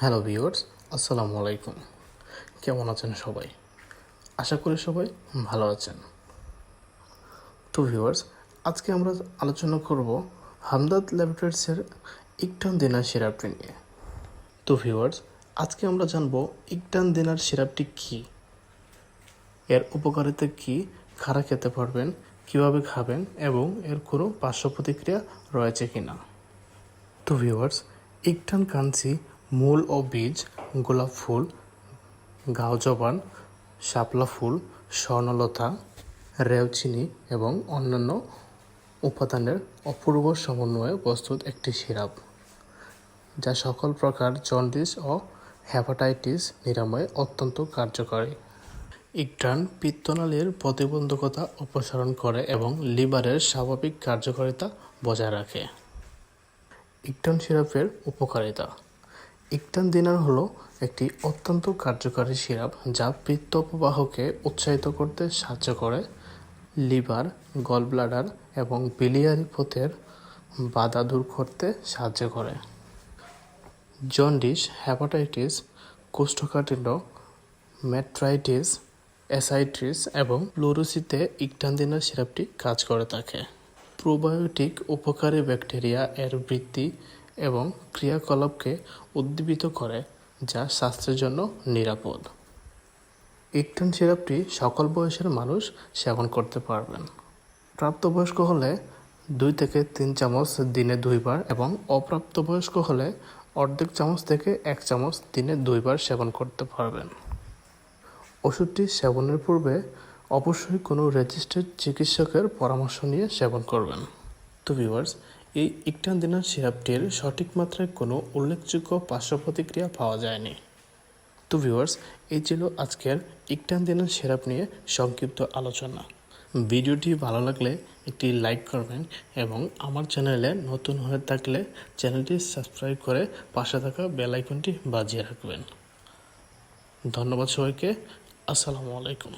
Hello viewers, আসসালামু আলাইকুম। কেমন আছেন সবাই? আশা করি সবাই ভালো আছেন। তো ভিউয়ার্স, আজকে আমরা আলোচনা করব হামদাদ ল্যাবরেটরিজের ইকটান দিনার সিরাপটি নিয়ে। তো ভিউয়ার্স, আজকে আমরা জানব ইকটান দিনার সিরাপটি কী? এর উপকারিতা কী? খারা খেতে পারবেন, কীভাবে খাবেন এবং এর কোনো পার্শ্ব প্রতিক্রিয়া রয়েছে কিনা? তো ভিউয়ার্স, ইকটান কাঞ্চি মূল ও বীজ, গোলাপ ফুল গাওজবান শাপলা ফুল, স্বর্ণলতা রেওচিনি এবং অন্যান্য উপাদানের অপূর্ব সমন্বয়ে প্রস্তুত একটি সিরাপ, যা সকল প্রকার জন্ডিস ও হ্যাপাটাইটিস নিরাময়ে অত্যন্ত কার্যকরী। ইকটান পিত্তনালীর প্রতিবন্ধকতা অপসারণ করে এবং লিভারের স্বাভাবিক কার্যকারিতা বজায় রাখে। ইকটান সিরাপের উপকারিতা। ইকটান দিনার হলো একটি অত্যন্ত কার্যকারী সিরাপ যা পিত্ত প্রবাহকে উৎসাহিত করতে সাহায্য করে লিভার, গলব্লাডার এবং বিলিয়ারি পথের বাধা দূর করতে সাহায্য করে। জন্ডিস হ্যাপাটাইটিস কোষ্ঠকাঠিন্য ম্যাট্রাইটিস অ্যাসাইটিস এবং প্লুরোসিতে ইকটানদিনা সিরাপটি কাজ করে থাকে। প্রোবায়োটিক উপকারী ব্যাকটেরিয়া এর বৃদ্ধি এবং ক্রিয়াকলাপকে উদ্দীপিত করে, যা স্বাস্থ্যের জন্য নিরাপদ। ইকটান সিরাপটি সকল বয়সের মানুষ সেবন করতে পারবেন। প্রাপ্তবয়স্ক হলে দুই থেকে তিন চামচ দিনে দুইবার এবং অপ্রাপ্তবয়স্ক হলে অর্ধেক চামচ থেকে এক চামচ দিনে দুইবার সেবন করতে পারবেন। ওষুধটি সেবনের পূর্বে অবশ্যই কোনো রেজিস্টার্ড চিকিৎসকের পরামর্শ নিয়ে সেবন করবেন। তো ভিউয়ার্স এই ইকটান দিনার সিরাপটির সঠিক মাত্রায় কোনো উল্লেখযোগ্য পার্শ্ব প্রতিক্রিয়া পাওয়া যায়নি। তো ভিউয়ার্স এই ছিল আজকের ইকটান দিনার সিরাপ নিয়ে সংক্ষিপ্ত আলোচনা। ভিডিওটি ভালো লাগলে একটি লাইক করবেন এবং আমার চ্যানেলে নতুন হয়ে থাকলে চ্যানেলটি সাবস্ক্রাইব করে পাশে থাকা বেল আইকনটি বাজিয়ে রাখবেন। ধন্যবাদ সবাইকে। আসসালামু আলাইকুম।